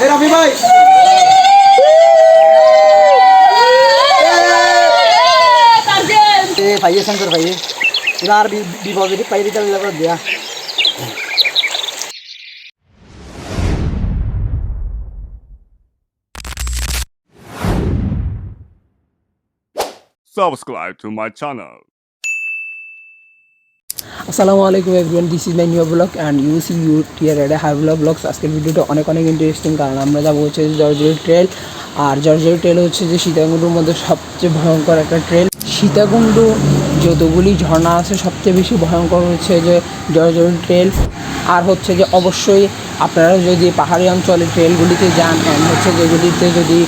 Era mi bai. Target. Eh, payah sangkur. Kita harus di bawah ini payah kita dia. Ya. Subscribe to my channel. আসসালামু আলাইকুম everyone this is my new blog and you see you টিয়ার এড হাইভলা blogs আজকের ভিডিওটা অনেক অনেক interesting কারণ আমরা যাব হচ্ছে জর্জরি ট্রেল আর জর্জরি ট্রেল হচ্ছে যে সীতাকুণ্ডুর মধ্যে সবচেয়ে ভয়ঙ্কর একটা ট্রেল সীতাকুণ্ডু যতগুলি ঝর্ণা আছে, সবচেয়ে বেশি ভয়ঙ্কর হচ্ছে যে জর্জরি ট্রেল আর হচ্ছে যে অবশ্যই আপনারা যদি পাহাড়ি অঞ্চলে ট্রেলগুলিতে যান অ্যান্ড হচ্ছে যেগুলিতে যদি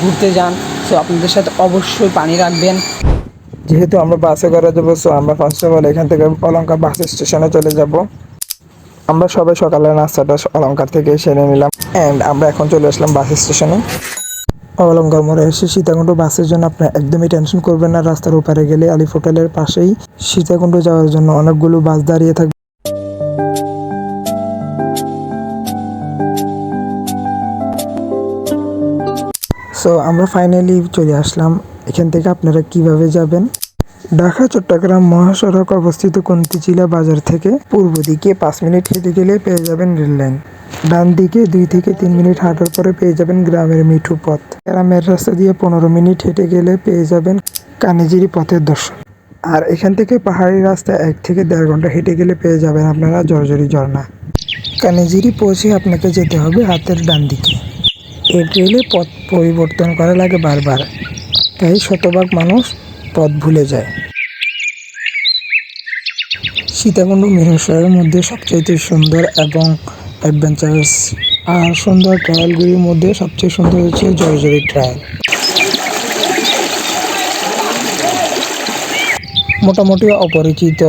ঘুরতে যান সো আপনাদের সাথে অবশ্যই পানি রাখবেন। যেহেতু আমরা বাসে করে যাব সো আমরা ফার্স্ট অফ অল এখান থেকে অলঙ্কার বাস স্টেশনে চলে যাব। আমরা সবাই সকালে নাস্তাটা অলঙ্কার থেকে সেরে নিলাম অ্যান্ড আমরা এখন চলে আসলাম বাস স্টেশনে অলঙ্কার মোড়ে এসে সীতাকুণ্ড বাসের জন্য আপনার একদমই টেনশন করবেন না, রাস্তার ওপারে গেলে আলিফ হোটেলের পাশেই সীতাকুণ্ড যাওয়ার জন্য অনেকগুলো বাস দাঁড়িয়ে থাকবে সো আমরা ফাইনালি চলে আসলাম। এখান থেকে আপনারা কীভাবে যাবেন? ঢাকা, চট্টগ্রাম মহাসড়ক অবস্থিত কন্তিচিলা বাজার থেকে পূর্ব দিকে পাঁচ মিনিট হেঁটে গেলে পেয়ে যাবেন রেল লাইন। ডান দিকে দুই থেকে তিন মিনিট হাঁটার পরে পেয়ে যাবেন গ্রামের মিঠু পথ। গ্রামের রাস্তা দিয়ে পনেরো মিনিট হেঁটে গেলে পেয়ে যাবেন কানিজিরি পথের দর্শন। আর এখান থেকে পাহাড়ি রাস্তা এক থেকে দেড় ঘণ্টা হেঁটে গেলে পেয়ে যাবেন আপনারা জর্জরি ঝর্ণা। কানিজিরি পৌঁছে আপনাকে যেতে হবে হাতের ডান দিকে। এই ট্রেলে পথ পরিবর্তন করা লাগে বারবার। তাই শতভাগ মানুষ পথ ভুলে যায়। সীতাকুণ্ড মিরসরাইয়ের মধ্যে সবচাইতে সুন্দর এবং অ্যাডভেঞ্চারাস আর সুন্দর ট্রায়ালগুলির মধ্যে সবচেয়ে সুন্দর হচ্ছে জয়জরি ট্রায়াল। মোটামুটি অপরিচিত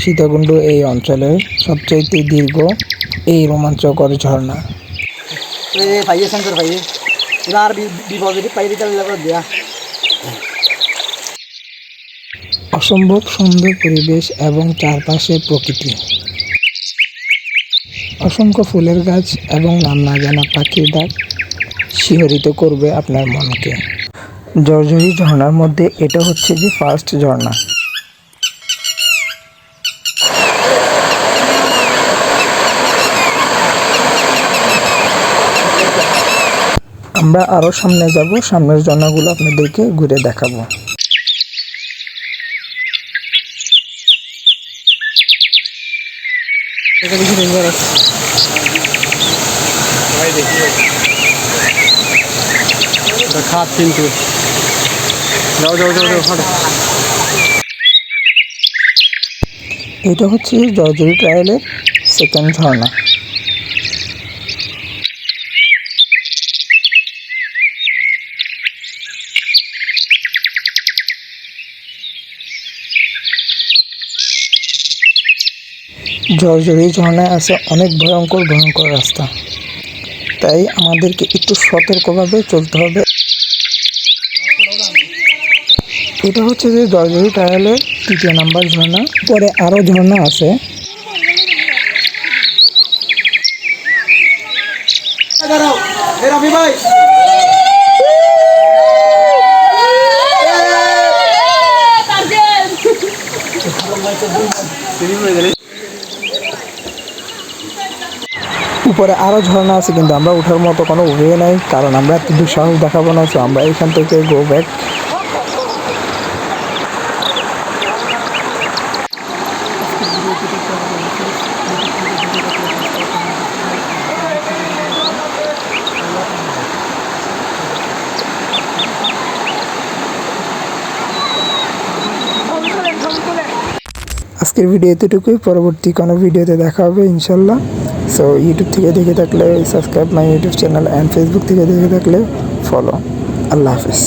সীতাকুণ্ড এই অঞ্চলের সবচাইতে দীর্ঘ এই রোমাঞ্চকর ঝর্ণা। ভাইয়ে, শঙ্কর ভাইয়ে, এবার বিপজিটিভ অসম্ভব সুন্দর পরিবেশ এবং চারপাশে প্রকৃতি। অসংখ্য ফুলের গাছ এবং নাম না জানা পাখির ডাক শিহরিত করবে আপনার মনকে। জর্জরি ঝর্ণার মধ্যে এটা হচ্ছে যে ফার্স্ট ঝর্ণা। আমরা আরও সামনে যাব, সামনের ঝর্ণাগুলো আপনাদেরকে ঘুরে দেখাবো। এটা বেশি ডেঞ্জারাস খাট কিন্তু। যাও যাও যাও যাও হাঁটো। এটা হচ্ছে জর্জরি ট্রায়ালের সেকেন্ড ঝর্ণা। জর্জরি ঝর্ণায় আছে অনেক ভয়ঙ্কর ভয়ঙ্কর রাস্তা তাই আমাদেরকে একটু সতর্কভাবে চলতে হবে এটা হচ্ছে যে জর্জরি ট্রায়ালের তৃতীয় নাম্বার ঝর্ণা পরে আরও ঝর্ণা আছে ভাই উপরে আরও ঝর্ণা আছে, কিন্তু আমরা ওঠার মতো কোনো ওয়ে নাই, কারণ আমরা এত দুঃসাহস দেখাবো না, তো আমরা এখান থেকে গো ব্যাক আজকের ভিডিও এতটুকুই, পরবর্তী কোনো ভিডিওতে দেখা হবে, ইনশাল্লাহ। সো ইউটিউব থেকে দেখে থাকলে subscribe my YouTube channel and Facebook থেকে দেখে থাকলে ফলো আল্লাহ হাফিজ